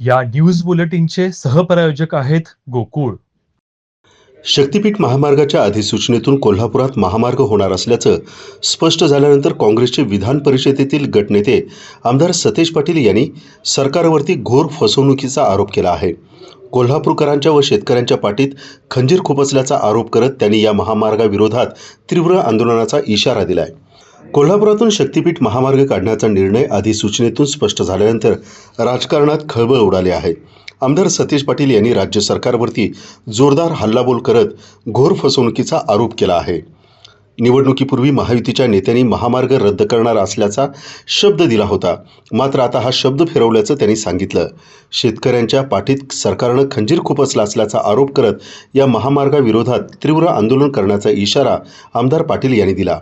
या न्यूज बुलेटिनचे सहप्रायोजक आहेत गोकुळ. शक्तीपीठ महामार्गाच्या अधिसूचनेतून कोल्हापुरात महामार्ग होणार असल्याचं स्पष्ट झाल्यानंतर काँग्रेसचे विधान परिषदेतील गटनेते आमदार सतेज पाटील यांनी सरकारवरती घोर फसवणुकीचा आरोप केला आहे. कोल्हापूरकरांच्या व शेतकऱ्यांच्या पाठीत खंजीर खुपसल्याचा आरोप करत त्यांनी या महामार्गाविरोधात तीव्र आंदोलनाचा इशारा दिलाय. कोल्हापुरातून शक्तीपीठ महामार्ग काढण्याचा निर्णय अधिसूचनेतून स्पष्ट झाल्यानंतर राजकारणात खळबळ उडाली आहे. आमदार सतीश पाटील यांनी राज्य सरकारवरती जोरदार हल्लाबोल करत घोर फसवणुकीचा आरोप केला आहे. निवडणुकीपूर्वी महायुतीच्या नेत्यांनी महामार्ग रद्द करणार असल्याचा शब्द दिला होता. मात्र आता हा शब्द फिरवल्याचं त्यांनी सांगितलं. शेतकऱ्यांच्या पाठीत सरकारनं खंजीर खुपसला असल्याचा आरोप करत या महामार्गाविरोधात तीव्र आंदोलन करण्याचा इशारा आमदार पाटील यांनी दिला.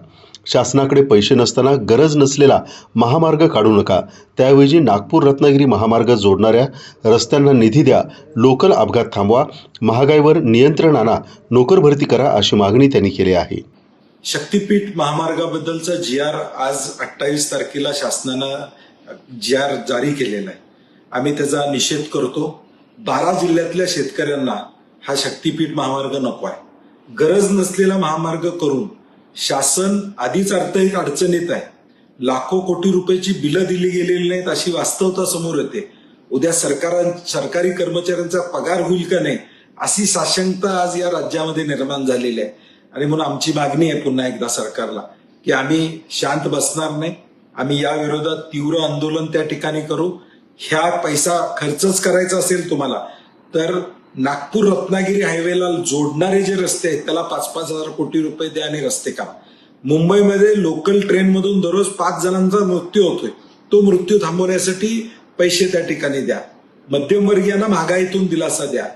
शासनाकडे पैसे नसताना गरज नसलेला महामार्ग काढू नका. त्याऐवजी नागपूर रत्नागिरी महामार्ग जोडणाऱ्या रस्त्यांना निधी द्या. लोकल अपघात थांबवा. महागाईवर नियंत्रण आणा. नोकर भरती करा अशी मागणी त्यांनी केली आहे. शक्तीपीठ महामार्गाबद्दलचा जी आर आज अठ्ठावीस तारखेला शासनानं जी आर जारी केलेला आहे. आम्ही त्याचा निषेध करतो. बारा जिल्ह्यातल्या शेतकऱ्यांना हा शक्तीपीठ महामार्ग नको आहे गरज नसलेला महामार्ग करून शासन आधीच अर्थहित अडचणीत आहे. लाखो कोटी रुपयाची बिलं दिली गेलेली नाहीत अशी वास्तवता समोर येते. उद्या सरकार सरकारी कर्मचाऱ्यांचा पगार होईल का नाही अशी साशंकता आज या राज्यामध्ये निर्माण झालेली आहे. आणि म्हणून आमची मागणी आहे पुन्हा एकदा सरकारला की आम्ही शांत बसणार नाही. आम्ही या विरोधात तीव्र आंदोलन त्या ठिकाणी करू. ह्या पैसा खर्चच करायचा असेल तुम्हाला तर नागपूर रत्नागिरी हायवेला जोडणारे जे रस्ते आहेत त्याला पाच पाच हजार कोटी रुपये द्या आणि रस्ते काम. मुंबईमध्ये लोकल ट्रेनमधून दररोज पाच जणांचा मृत्यू होतोय. तो मृत्यू थांबवण्यासाठी पैसे त्या ठिकाणी द्या. मध्यमवर्गीयांना महागाईतून दिलासा द्या.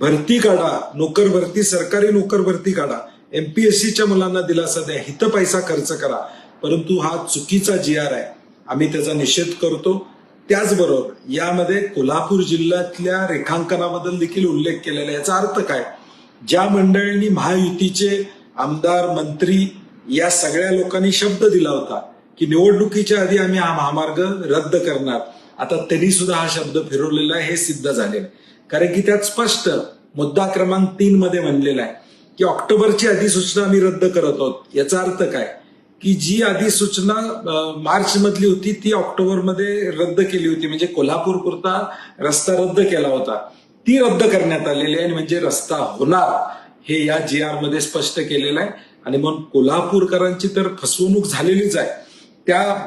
भरती काढा नोकर भरती सरकारी नोकर भरती काढा. एमपीएससीच्या मुलांना दिलासा द्या. हित पैसा खर्च करा. परंतु हा चुकीचा जी आर आहे. आम्ही त्याचा निषेध करतो. त्याचबरोबर यामध्ये कोल्हापूर जिल्ह्यातल्या रेखांकनाबद्दल देखील उल्लेख केलेला आहे. याचा अर्थ काय? ज्या मंडळींनी महायुतीचे आमदार मंत्री या सगळ्या लोकांनी शब्द दिला होता की निवडणुकीच्या आधी आम्ही हा महामार्ग रद्द करणार. आता त्यांनी सुद्धा हा शब्द फिरवलेला आहे हे सिद्ध झाले. कारण की त्यात स्पष्ट मुद्दा क्रमांक तीन मध्ये म्हणलेला आहे की ऑक्टोबरची अधिसूचना आम्ही रद्द करत आहोत. याचा अर्थ काय? की जी अधिसूचना मार्च मधली होती ती ऑक्टोबरमध्ये रद्द केली होती. म्हणजे कोल्हापूर पुरता रस्ता रद्द केला होता. ती रद्द करण्यात आलेली आहे म्हणजे रस्ता होणार हे या जी आरमध्ये स्पष्ट केलेलं आहे. आणि म्हणून कोल्हापूरकरांची तर फसवणूक झालेलीच आहे. त्या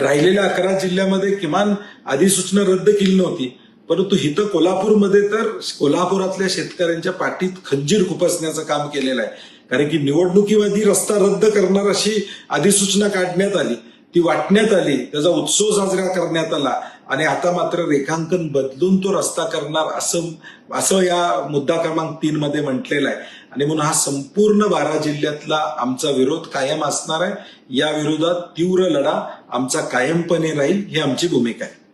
राहिलेल्या अकरा जिल्ह्यामध्ये किमान अधिसूचना रद्द केली नव्हती. परंतु इथं कोल्हापूरमध्ये तर कोल्हापुरातल्या शेतकऱ्यांच्या पाठीत खंजीर खुपसण्याचं काम केलेलं आहे. कारण की निवडणुकीमध्ये रस्ता रद्द करणार अशी अधिसूचना काढण्यात आली. ती वाटण्यात आली. त्याचा उत्सव साजरा करण्यात आला. आणि आता मात्र रेखांकन बदलून तो रस्ता करणार असं असं या मुद्दा क्रमांक तीन मध्ये म्हटलेला आहे. आणि म्हणून हा संपूर्ण बारा जिल्ह्यातला आमचा विरोध कायम असणार आहे. या विरोधात तीव्र लढा आमचा कायमपणे राहील ही आमची भूमिका आहे.